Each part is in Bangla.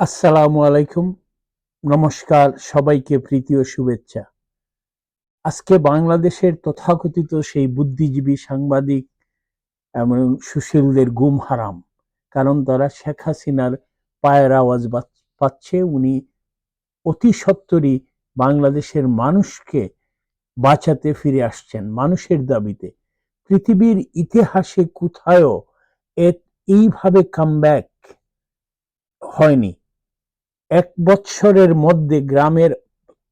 আসসালামু আলাইকুম। নমস্কার, সবাইকে প্রীতি ও শুভেচ্ছা। আজকে বাংলাদেশের তথাকথিত সেই বুদ্ধিজীবী সাংবাদিক এবং সুশীলদের গুম হারাম, কারণ তারা শেখ হাসিনার পায়ের আওয়াজ পাচ্ছে। উনি অতি সত্তরই বাংলাদেশের মানুষকে বাঁচাতে ফিরে আসছেন, মানুষের দাবিতে। পৃথিবীর ইতিহাসে কোথায়ও এইভাবে কামব্যাক হয়নি। এক বৎসরের মধ্যে গ্রামের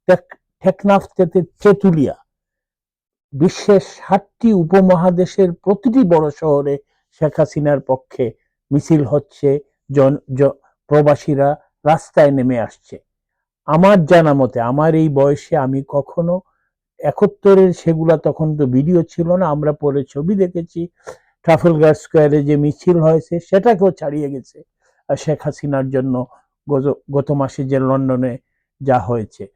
টেক- টেকনাফ থেকে তেঁতুলিয়া, বিশ্বের ষাটটি উপমহাদেশের প্রতিটি বড় শহরে শেখ হাসিনার পক্ষে মিছিল হচ্ছে, জন প্রবাসীরা রাস্তায় নেমে আসছে। আমার জানা মতে, আমার এই বয়সে আমি কখনো একাত্তরের সেগুলা তখন তো ভিডিও ছিল না, আমরা পরে ছবি দেখেছি, ট্রাফেলগার স্কোয়ারে যে মিছিল হয়েছে, সেটাকেও ছাড়িয়ে গেছে শেখ হাসিনার জন্য গত- মাসে যে লন্ডনে যা হয়েছে।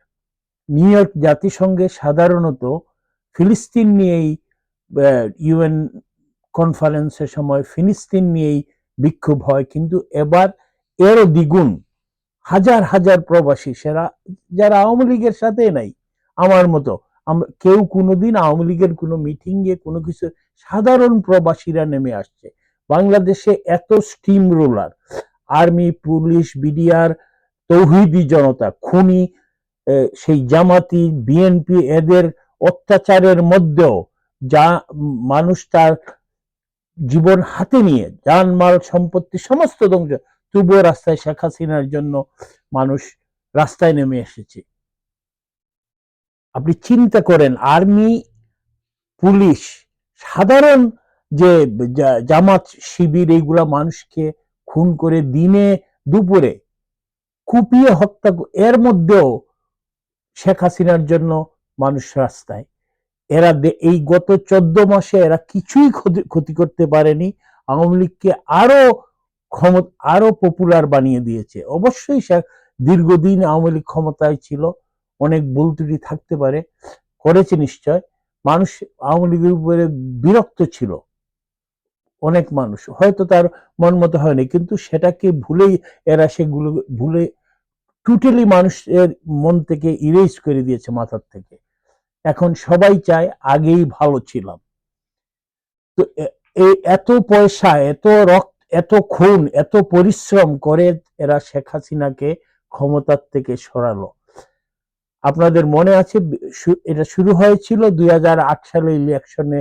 নিউ ইয়র্ক জাতিসংঘে সাধারণত ফিলিস্তিন নিয়েই ইউএন কনফারেন্সের সময় ফিলিস্তিন নিয়েই বিক্ষোভ হয়। কিন্তু এবার এরও দ্বিগুণ। হাজার হাজার প্রবাসী, সেরা, যারা আওয়ামী লীগের সাথে নাই, আমার মতো কেউ কোনোদিন আওয়ামী লীগের কোনো মিটিংয়ে কোনো কিছু, সাধারণ প্রবাসীরা নেমে আসছে। বাংলাদেশে এত steam roller army, police, BDR, তৌহিদি জনতা, খুনি সেই জামাতি, বিএনপি এদের অত্যাচারের মধ্যেও যা মানুষ তার জীবন হাতে নিয়ে জানমাল সম্পত্তি সমস্ত ধ্বংস তবুও রাস্তায় শেখ হাসিনার জন্য মানুষ রাস্তায় নেমে এসেছে। আপনি চিন্তা করেন, আর্মি, পুলিশ, সাধারণ যে জামাত, শিবির, এইগুলা মানুষকে খুন করে দিনে দুপুরে কুপিয়ে হত্যা এর মধ্যেও শেখ হাসিনার জন্য মানুষ রাস্তায়। এরা এই গত চোদ্দ মাসে এরা কিছুই ক্ষতি- করতে পারেনি। আওয়ামী লীগকে আরও ক্ষমতা আরও পপুলার বানিয়ে দিয়েছে। অবশ্যই দীর্ঘদিন আওয়ামী লীগ ক্ষমতায় ছিল, অনেক ভুল ত্রুটি থাকতে পারে, করেছে নিশ্চয়। মানুষ আওয়ামী লীগের উপরে বিরক্ত ছিল। অনেক মানুষ। হয়তো তার মন মতো হয়নি, কিন্তু সেটাকে ভুলেই এরা সেগুলো ভুলে টোটালি মানুষের মন থেকে ইরেজ করে দিয়েছে মাথার থেকে। এখন সবাই চায় আগেই ভালো ছিলাম। তো এই এত পয়সা, এত রক্ত, এত খুন, এত পরিশ্রম করে এরা শেখ হাসিনাকে ক্ষমতার থেকে সরালো। আপনাদের মনে আছে এটা শুরু হয়েছিল দুই সালে ইলেকশনে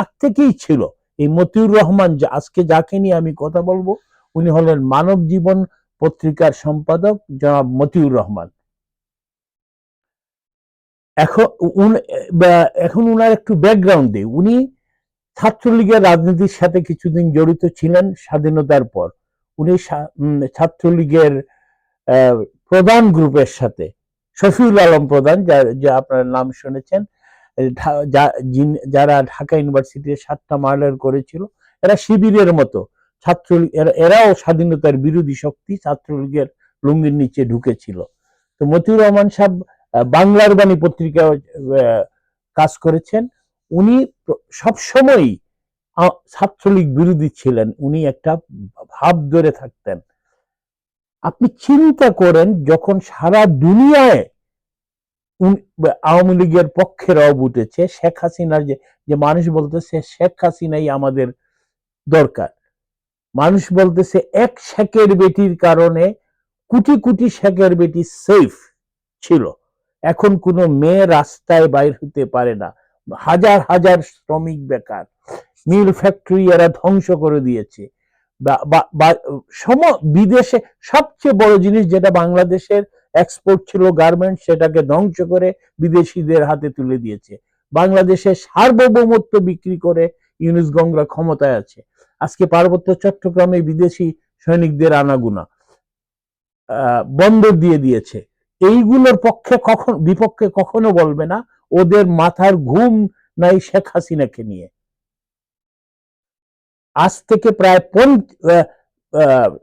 আগ থেকেই ছিল। এই মতিউর রহমান আজকে যাকে নিয়ে আমি কথা বলব, উনি হলেন মানব জীবন পত্রিকার সম্পাদক জনাব মতিউর রহমান। এখন এখন উনার একটু ব্যাকগ্রাউন্ড দিই। উনি ছাত্রলীগের রাজনীতির সাথে কিছুদিন জড়িত ছিলেন স্বাধীনতার পর। উনি ছাত্রলীগের প্রধান গ্রুপের সাথে। শফিউল আলম প্রধান, যা- যে আপনার নাম শুনেছেন। যারা ঢাকা ইউনিভার্সিটির সাতটা মার্ডার করেছিল, এরা শিবিরের মতো। ছাত্রলীগ, এরা- এরাও স্বাধীনতার বিরোধী শক্তি, ছাত্রলীগের লুঙ্গির নিচে ঢুকেছিল। তো মতিউর রহমান সাহেব বাংলার বাণী পত্রিকা কাজ করেছেন। উনি সবসময়ই ছাত্রলীগ বিরোধী ছিলেন। উনি একটা ভাব ধরে থাকতেন। আপনি চিন্তা করেন, যখন সারা দুনিয়ায় আওয়ামী লীগের পক্ষে রব উঠেছে শেখ হাসিনার যে মানুষ বলতেছে, শেখ হাসিনাই আমাদের দরকার। মানুষ বলতেছে, এক শেখের বেটির কারণে কোটি কোটি শেখের বেটি সেফ ছিল। এখন কোনো মেয়ে রাস্তায় বাইর হতে পারে না। হাজার হাজার শ্রমিক বেকার। মিল ফ্যাক্টরি এরা ধ্বংস করে দিয়েছে। সম, বিদেশে সবচেয়ে বড় জিনিস যেটা বাংলাদেশের এক্সপোর্ট ছিল গার্মেন্ট সেটাকে ধ্বংস করে বিদেশিদের হাতে তুলে দিয়েছে। বাংলাদেশের সার্বভৌমত্ব বিক্রি করে ইউনুস গঙ্গরা ক্ষমতায় আছে। আজকে পার্বত্য চট্টগ্রামে বিদেশি সৈনিকদের আনাগুনা বন্দর দিয়ে দিয়েছে। এইগুলোর পক্ষে কখন, বিপক্ষে কখনো বলবে না, ওদের মাথার ঘুম নাই শেখ হাসিনাকে নিয়ে। আজ থেকে প্রায়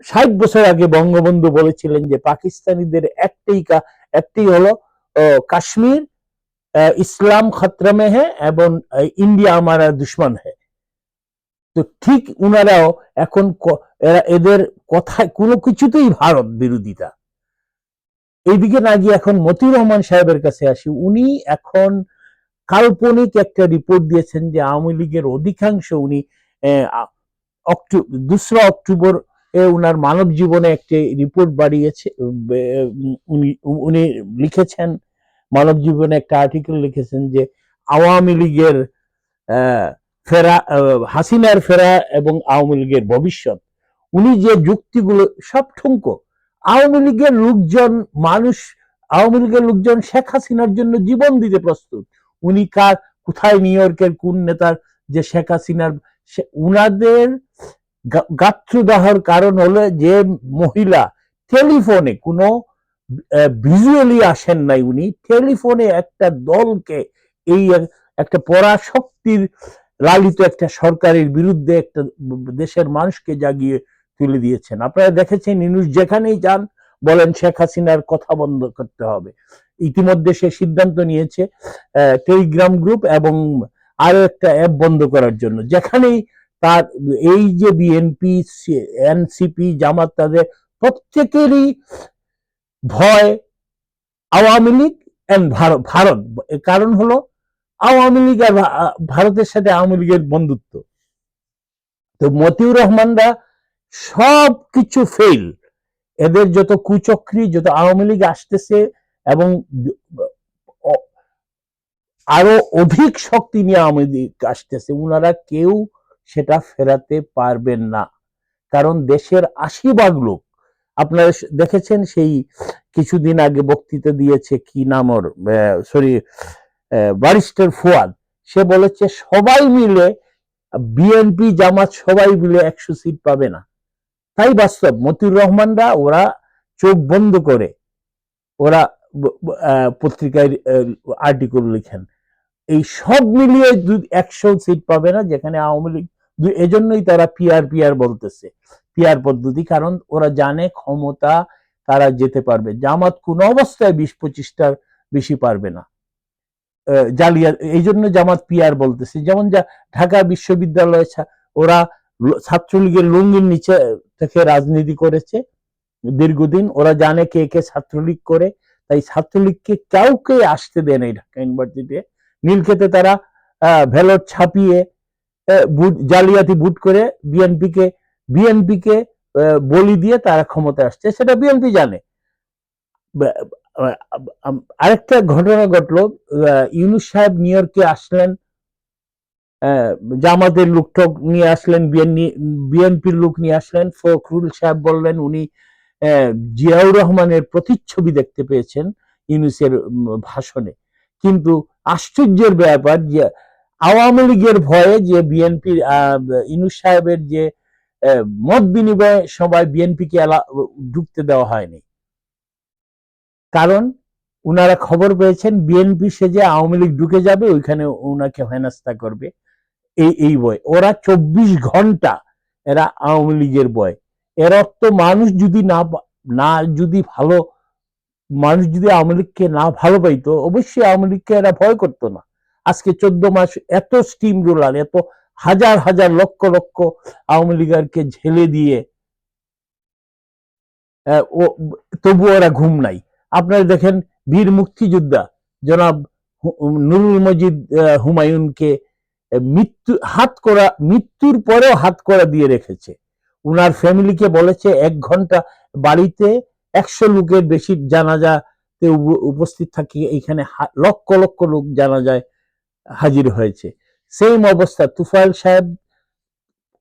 ষাট বছর আগে বঙ্গবন্ধু বলেছিলেন যে পাকিস্তানিদের একটাই একটাই হলো কাশ্মীর ইসলাম খতরা মে হ্যাঁ এবং ইন্ডিয়া আমার দুশ্মন হ্যাঁ তো ঠিক উনারাও এখন এদের কথায় কোনো কিছুতেই ভারত বিরোধিতা। এইদিকে না গিয়ে এখন মতিউর রহমান সাহেবের কাছে আসি, উনি এখন কাল্পনিক একটা রিপোর্ট দিয়েছেন যে আওয়ামী লীগের অধিকাংশ উনি দোসরা অক্টোবর এ উনার মানব জীবনে একটি রিপোর্ট বাড়িয়েছে উনি উনি লিখেছেন, মানব জীবনে একটা আর্টিকেল লিখেছেন যে আওয়ামী লীগের ফেরা হাসিনার ফেরা এবং আওয়ামী লীগের ভবিষ্যৎ। উনি যে যুক্তিগুলো, সব ঠুঙ্কো আওয়ামী লীগের লোকজন, মানুষ, আওয়ামী লীগের লোকজন শেখ হাসিনার জন্য জীবন দিতে প্রস্তুত। উনি কার, কোথায় নিউ ইয়র্কের কোন নেতার যে শেখ হাসিনার উনাদের গাত্রদাহর কারণ হলো যে মহিলা টেলিফোনে কোনো ভিজুয়ালি আসেন নাই উনি, টেলিফোনে একটা দলকে, এই এক- একটা পরাশক্তির লালিত একটা সরকারের বিরুদ্ধে একটা দেশের মানুষকে জাগিয়ে তুলে দিয়েছেন। আপনারা দেখেছেন নিউজ, যেখানেই যান বলেন শেখ হাসিনার কথা বন্ধ করতে হবে। ইতিমধ্যে সে সিদ্ধান্ত নিয়েছে টেলিগ্রাম গ্রুপ এবং আরও একটা অ্যাপ বন্ধ করার জন্য। যেখানেই তার এই যে বিএনপি এনসিপি জামাত, তাদের প্রত্যেকেরই ভয় আওয়ামী লীগ ভারত। কারণ হলো আওয়ামী লীগ আর ভারতের সাথে আওয়ামী লীগের বন্ধুত্ব। তো মতিউর রহমানরা সব কিছু ফেল এদের যত কুচক্রি, যত আওয়ামী লীগ আসতেছে এবং আরও অধিক শক্তি নিয়ে আওয়ামী লীগ আসতেছে, উনারা কেউ সেটা ফেরাতে পারবেন না। কারণ দেশের আশি ভাগ লোক। আপনারা দেখেছেন সেই কিছুদিন আগে বক্তৃতা দিয়েছে কি নাম ওর সরি ব্যারিস্টার ফুয়াদ। সে বলেছে, সবাই মিলে বিএনপি জামাত সবাই মিলে একশো সিট পাবে না। তাই বাস্তব, মতিউর রহমানরা ওরা চোখ বন্ধ করে, ওরা পত্রিকায় আর্টিকেল লিখেন। এই সব মিলিয়ে একশো সিট পাবে না, যেখানে আওয়ামী লীগ এজন্যই তারা পিআর পিআর বলতেছে। পিআর পদ্ধতি, কারণ ওরা জানে ক্ষমতা তারা যেতে পারবে। জামাত কোন অবস্থায় বিশ পঁচিশটার বেশি পারবে না। জালিয়া এই জন্য জামাত পিআর বলতেছে। যেমন যা ঢাকা বিশ্ববিদ্যালয়ে ওরা ছাত্রলীগের লুঙ্গির নিচে থেকে রাজনীতি করেছে দীর্ঘদিন। ওরা জানে কে কে ছাত্রলীগ করে। তাই ছাত্রলীগকে কাউকে আসতে দেয় না ঢাকা ইউনিভার্সিটিতে। নীলক্ষেতে তারা ভ্যালট ছাপিয়ে বুট, জালিয়াতি বুট করে বিএনপি কে বিএনপি কে বলি দিয়ে তারা ক্ষমতা আসছে। সেটা বিএনপি জানে। আরেকটা ঘটনা ঘটলো ইউনুস সাহেব নিউ ইয়র্কে আসলেন জামাতের লোকটক নিয়ে আসলেন বিএনপির লোক নিয়ে আসলেন। ফখরুল সাহেব বললেন, উনি জিয়াউর রহমানের প্রতিচ্ছবি দেখতে পেয়েছেন ইউনুসের ভাষণে। কিন্তু আশ্চর্যের ব্যাপার যে আওয়ামী লীগের ভয়ে যে বিএনপির ইউনুস সাহেবের যে মত বিনিময় সবাই বিএনপিকে ঢুকতে দেওয়া হয়নি। কারণ উনারা খবর পেয়েছেন বিএনপি সে যে আওয়ামী লীগ ঢুকে যাবে, ওইখানে ওনাকে হেনাস্তা করবে। এই এই বয়, ওরা চব্বিশ ঘণ্টা এরা আওয়ামী লীগের বয়। এর অর্থ মানুষ যদি না না, যদি ভালো মানুষ যদি আওয়ামী লীগকে না ভালো পাইতো অবশ্যই আওয়ামী লীগকে এরা ভয় করতো না। আজকে চোদ্দ মাস এত স্টিম রোলার এত হাজার হাজার লক্ষ লক্ষ আওয়ামী লীগারকে ঝেলে দিয়ে তবু ওরা ঘুম নাই। আপনারা দেখেন বীর মুক্তিযোদ্ধা জনাব নুরুল মজিদ হুমায়ুনকে মৃত্যু, হাত করা, মৃত্যুর পরেও হাত করা দিয়ে রেখেছে। উনার ফ্যামিলিকে বলেছে, এক ঘণ্টা বাড়িতে একশো লোকের বেশি জানাজাতে উপ- উপস্থিত থাকি এখানে হা- লক্ষ লক্ষ লোক জানাজায় হাজির হয়েছে। সেম অবস্থা, তুফাইল সাহেব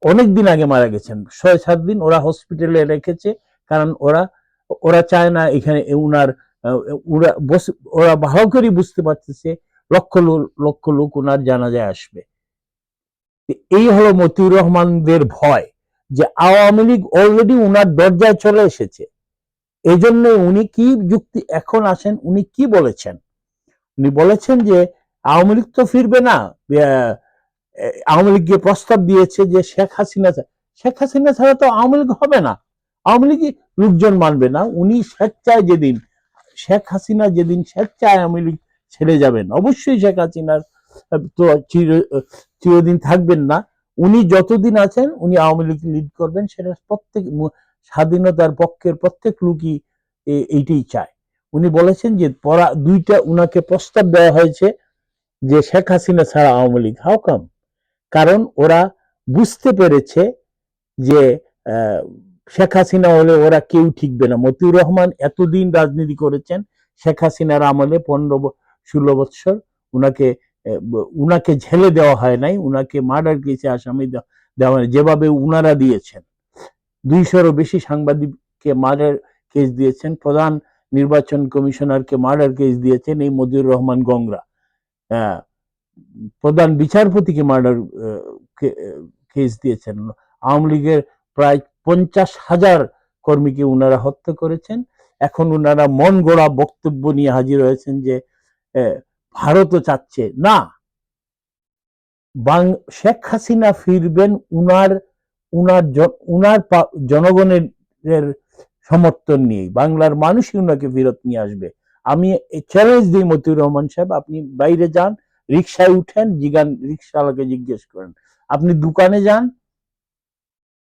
অনেকদিন আগে মারা গেছেন। ছয় সাত দিন ওরা হসপিটালে রেখেছে, কারণ ওরা ওরা চায় না এখানে উনার ওরা ওরা ভালো করে বুঝতে পারতেছে, লক্ষ লক্ষ লোক ওনার জানাজায় আসবে। এই হলো মতিউর রহমানদের ভয় যে আওয়ামী লীগ অলরেডি উনার দরজায় চলে এসেছে। এই জন্য উনি কি যুক্তি এখন আসেন, উনি কি বলেছেন? উনি বলেছেন যে, আওয়ামী লীগ তো ফিরবে না। আওয়ামী লীগ গিয়ে প্রস্তাব দিয়েছে যে শেখ হাসিনা শেখ হাসিনা ছাড়া তো আওয়ামী লীগ হবে না। আওয়ামী লীগ লোকজন মানবে না। উনি স্বেচ্ছায় যেদিন, শেখ হাসিনা যেদিন স্বেচ্ছায় আওয়ামী লীগ ছেড়ে যাবেন, অবশ্যই শেখ হাসিনার তো চির, চিরদিন থাকবেন না। উনি যতদিন আছেন, উনি আওয়ামী লীগ লিড করবেন, সেটা প্রত্যেক স্বাধীনতার পক্ষের প্রত্যেক লোকই এইটাই চায়। উনি বলেছেন যে পড়া দুইটা উনাকে প্রস্তাব দেওয়া হয়েছে যে শেখ হাসিনা ছাড়া আওয়ামী লীগ হাউ কাম কারণ ওরা বুঝতে পেরেছে যে শেখ হাসিনা হলে ওরা কেউ ঠিকবে না। মতিউর রহমান এতদিন রাজনীতি করেছেন, শেখ হাসিনার আমলে পনেরো ষোলো বৎসর উনাকে উনাকে ঝেলে দেওয়া হয় নাই, উনাকে মার্ডার কেসে আসামি দেওয়া যেভাবে উনারা দিয়েছেন। দুইশোরও বেশি সাংবাদিককে মার্ডার কেস দিয়েছেন। প্রধান নির্বাচন কমিশনারকে মার্ডার কেস দিয়েছেন এই মজিউর রহমান গংরা। আহ, প্রধান বিচারপতিকে মার্ডার কেস দিয়েছেন। আওয়ামী লীগের প্রায় পঞ্চাশ হাজার কর্মীকে উনারা হত্যা করেছেন। এখন উনারা মন গড়া বক্তব্য নিয়ে হাজির হয়েছেন যে ভারতও চাচ্ছে। না বাং শেখ হাসিনা ফিরবেন উনার উনার উনার জনগণের সমর্থন নিয়ে বাংলার মানুষই উনাকে ফেরত নিয়ে আসবে। আমি চ্যালেঞ্জ দিই মতিউর রহমান সাহেব, আপনি বাইরে যান রিক্সায় উঠেন, জিগান রিক্সাওয়ালাকে জিজ্ঞেস করেন। আপনি দোকানে যান,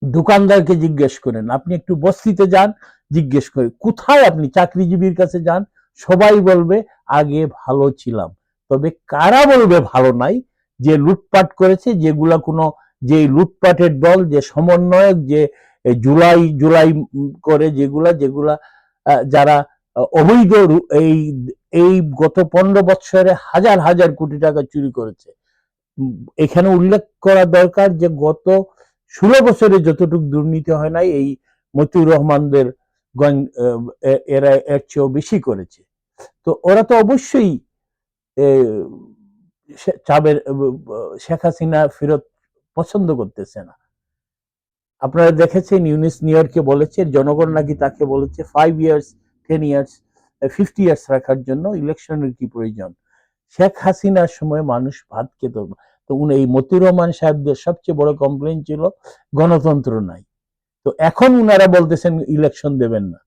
দোকানদারকে জিজ্ঞেস করেন। আপনি একটু বস্তিতে যান, জিজ্ঞেস করেন, কোথায় আপনি চাকরিজীবীর কাছে যান? সবাই বলবে, আগে ভালো ছিলাম। তবে কারা বলবে ভালো নাই? যে লুটপাট করেছে, যেগুলা কোনো যে লুটপাটের দল, যে সমন্বয়ক, যে জুলাই জুলাই করে যেগুলা যেগুলা যারা অবৈধ এই এই গত পনেরো বৎসরে হাজার হাজার কোটি টাকা চুরি করেছে। এখানে উল্লেখ করা দরকার যে গত ষোলো বছরে যতটুকু দুর্নীতি হয় নাই, এই মতিউর রহমানদের এরা এর চেয়েও বেশি করেছে। তো ওরা তো অবশ্যই চাবের শেখ হাসিনা ফেরত পছন্দ করতেছে না। আপনারা দেখেছেন ইউনিস নিউ বলেছে, জনগণ নাকি তাকে বলেছে five years ten years fifty years রাখার জন্য ইলেকশনের কি প্রয়োজন? শেখ হাসিনার সময় মানুষ ভাত খেত তো উনি এই মতিউর রহমান সাহেবদের সবচেয়ে বড় কমপ্লেন ছিল, গণতন্ত্র নাই। তো এখন উনারা বলতেছেন ইলেকশন দেবেন না।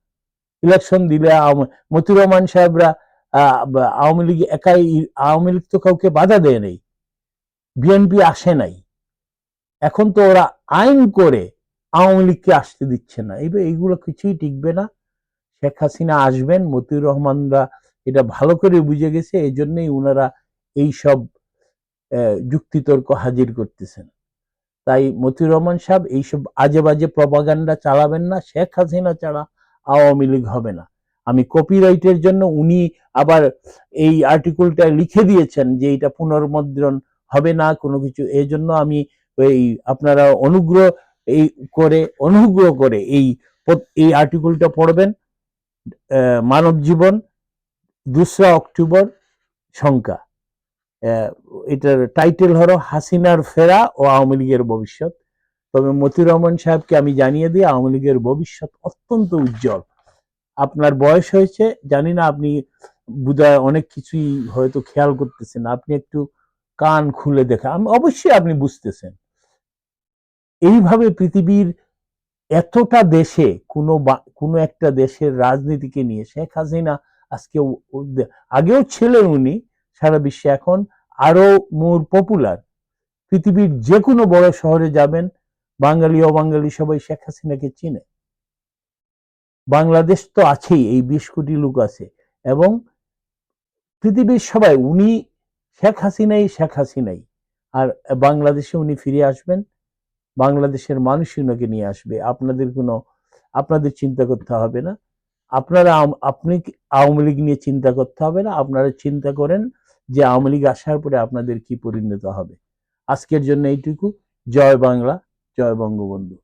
ইলেকশন দিলে মতিউর রহমান সাহেবরা আওয়ামী লীগ একাই, আওয়ামী লীগ তো কাউকে বাধা দেয় নাই। বিএনপি আসে নাই। এখন তো ওরা আইন করে আওয়ামী লীগকে আসতে দিচ্ছে না। এইবার এইগুলো কিছুই টিকবে না। শেখ হাসিনা আসবেন মতিউর রহমানরা এটা ভালো করে বুঝে গেছে এই জন্যই উনারা এই সব আহ, যুক্তিতর্ক হাজির করতেছেন। তাই মতিউর রহমান সাহেব এইসব আজে বাজে প্রপাগান্ডা চালাবেন না শেখ হাসিনা ছাড়া আওয়ামী লীগ হবে না। আমি কপিরাইটের জন্য উনি আবার এই আর্টিকেলটা লিখে দিয়েছেন যে এটা পুনর্মুদ্রণ হবে না কোনো কিছু। এই জন্য আমি এই আপনারা অনুগ্রহ এই করে, অনুগ্রহ করে এই এই আর্টিকেলটা পড়বেন মানব জীবন, দোসরা অক্টোবর সংখ্যা। এটার টাইটেল হলো হাসিনার ফেরা ও আওয়ামী লীগের ভবিষ্যৎ। তবে মতিউর রহমান সাহেবকে আমি জানিয়ে দিই, আওয়ামী লীগের ভবিষ্যৎ অত্যন্ত উজ্জ্বল। আপনার বয়স হয়েছে, জানি না আপনি বোধহয় অনেক কিছুই হয়তো খেয়াল করতেছেন। আপনি একটু কান খুলে দেখা, আমি, অবশ্যই আপনি বুঝতেছেন। এইভাবে পৃথিবীর এতটা দেশে কোনো কোনো একটা দেশের রাজনীতিকে নিয়ে শেখ হাসিনা আজকে আগেও ছিলেন উনি, সারা বিশ্বে এখন আরও মোর পপুলার পৃথিবীর যে কোনো বড় শহরে যাবেন, বাঙালি, অবাঙালি সবাই শেখ হাসিনাকে চিনে। বাংলাদেশ তো আছেই, এই বিশ কোটি লোক আছে। এবং পৃথিবীর সবাই, উনি শেখ হাসিনাই শেখ হাসিনাই। আর বাংলাদেশে উনি ফিরে আসবেন বাংলাদেশের মানুষই ওনাকে নিয়ে আসবে। আপনাদের কোনো, আপনাদের চিন্তা করতে হবে না। আপনারা আপনি আওয়ামী লীগ নিয়ে চিন্তা করতে হবে না। আপনারা চিন্তা করেন যে আওয়ামী লীগ আসার পরে আপনাদের কি পরিণত হবে। আজকের জন্য এইটুকু। জয় বাংলা, জয় বঙ্গবন্ধু।